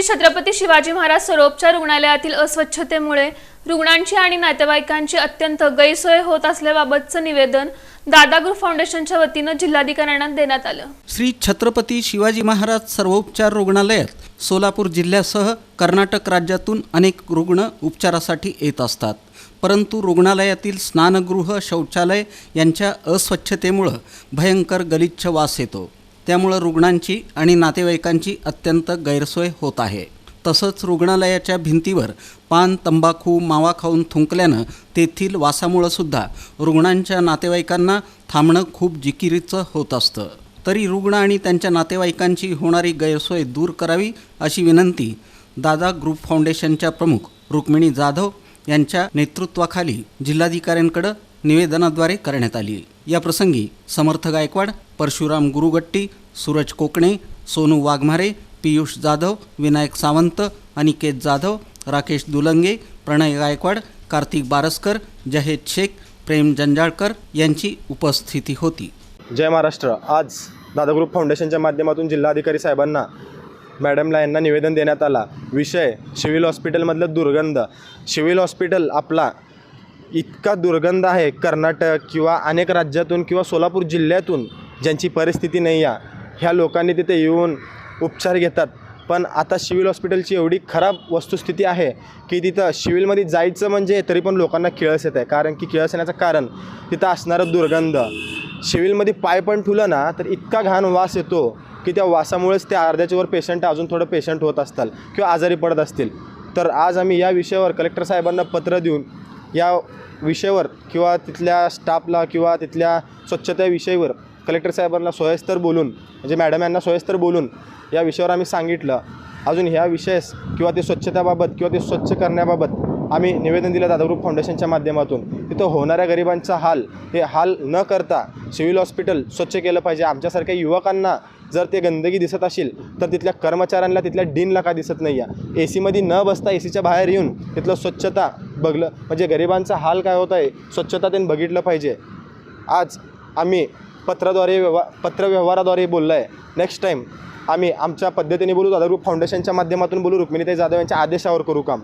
श्री छत्रपती शिवाजी महाराज सर्वोपचार रुग्णालयातील अस्वच्छतेमुळे रुग्णांची आणि नातेवाईकांची अत्यंत गैरसोय होत असल्याबाबतचं निवेदन दादा फाउंडेशनच्या वतीनं जिल्हाधिकाऱ्यांना देण्यात आलं. श्री छत्रपती शिवाजी महाराज सर्वोपचार रुग्णालयात सोलापूर जिल्ह्यासह कर्नाटक राज्यातून अनेक रुग्ण उपचारासाठी येत असतात. परंतु रुग्णालयातील स्नानगृह शौचालय यांच्या अस्वच्छतेमुळं भयंकर गलिच्छ वास येतो. त्यामुळं रुग्णांची आणि नातेवाईकांची अत्यंत गैरसोय होत आहे. तसंच रुग्णालयाच्या भिंतीवर पान तंबाखू मावा खाऊन थुंकल्यानं तेथील वासामुळं सुद्धा रुग्णांच्या नातेवाईकांना थांबणं खूप जिकिरीचं होत असतं. तरी रुग्ण आणि त्यांच्या नातेवाईकांची होणारी गैरसोय दूर करावी अशी विनंती दादा ग्रुप फाउंडेशनच्या प्रमुख रुक्मिणी जाधव यांच्या नेतृत्वाखाली जिल्हाधिकाऱ्यांकडं निवेदनाद्वारे करण्यात आली. या प्रसंगी समर्थ गायकवाड परशुराम गुरुगट्टी सूरज कोकणे सोनू वाघमारे पियुष जाधव विनायक सावंत अनिकेत जाधव राकेश दुलंगे प्रणय गायकवाड कार्तिक बारसकर जहेद शेख प्रेम जंजाळकर यांची उपस्थिती होती. जय महाराष्ट्र. आज दादा ग्रुप फाउंडेशनच्या माध्यमातून जिल्हाधिकारी साहेबांना मॅडमला यांना निवेदन देण्यात आला. विषय सिव्हिल हॉस्पिटलमधलं दुर्गंध. सिव्हिल हॉस्पिटल आपला इतका दुर्गंध आहे कर्नाटक किंवा अनेक राज्यातून किंवा सोलापूर जिल्ह्यातून ज्यांची परिस्थिती नाही आहे. ह्या लोकांनी तिथे येऊन उपचार घेतात. पण आता सिव्हिल हॉस्पिटलची एवढी खराब वस्तुस्थिती आहे की तिथं सिव्हिलमध्ये जायचं म्हणजे तरी पण लोकांना किळस येत आहे. कारण की किळस येण्याचं कारण तिथं असणारं दुर्गंध. सिव्हिलमध्ये पाय पण ठुलं ना तर इतका घाण वास येतो की त्या वासामुळेच ते अर्ध्याच्यावर पेशंट अजून थोडं पेशंट होत असतात किंवा आजारी पडत असतील. तर आज आम्ही या विषयावर कलेक्टर साहेबांना पत्र देऊन या विषयावर किंवा तिथल्या स्टाफला किंवा तिथल्या स्वच्छता विषयावर कलेक्टर साहेबांना सोयस्तर बोलून म्हणजे मॅडम यांना सोयस्तर बोलून या विषयावर आम्ही सांगितलं. अजून ह्या विषयस किंवा ते स्वच्छतेबाबत किंवा ते स्वच्छ करण्याबाबत आम्ही निवेदन दिलं दादा ग्रुप फाउंडेशनच्या माध्यमातून. तिथं होणाऱ्या गरिबांचा हाल हे हाल न करता सिव्हिल हॉस्पिटल स्वच्छ केलं पाहिजे. आमच्यासारख्या युवकांना जर ते गंदगी दिसत असेल तर तिथल्या कर्मचाऱ्यांना तिथल्या डीनला का दिसत नाही आहे ए सीमध्ये न बसता ए सीच्या बाहेर येऊन तिथलं स्वच्छता बघलं. म्हणजे गरिबांचा हाल काय होत आहे? स्वच्छता त्यांनी बघितलं पाहिजे. आज आम्ही पत्राद्वारे व्यवहार पत्रव्यवहाराद्वारे बोललो आहे नेक्स्ट टाईम आम्ही आमच्या पद्धतीने बोलू दादा ग्रुप फाउंडेशनच्या माध्यमातून बोलू रुक्मिणीताई जाधव यांच्या आदेशावर करू काम.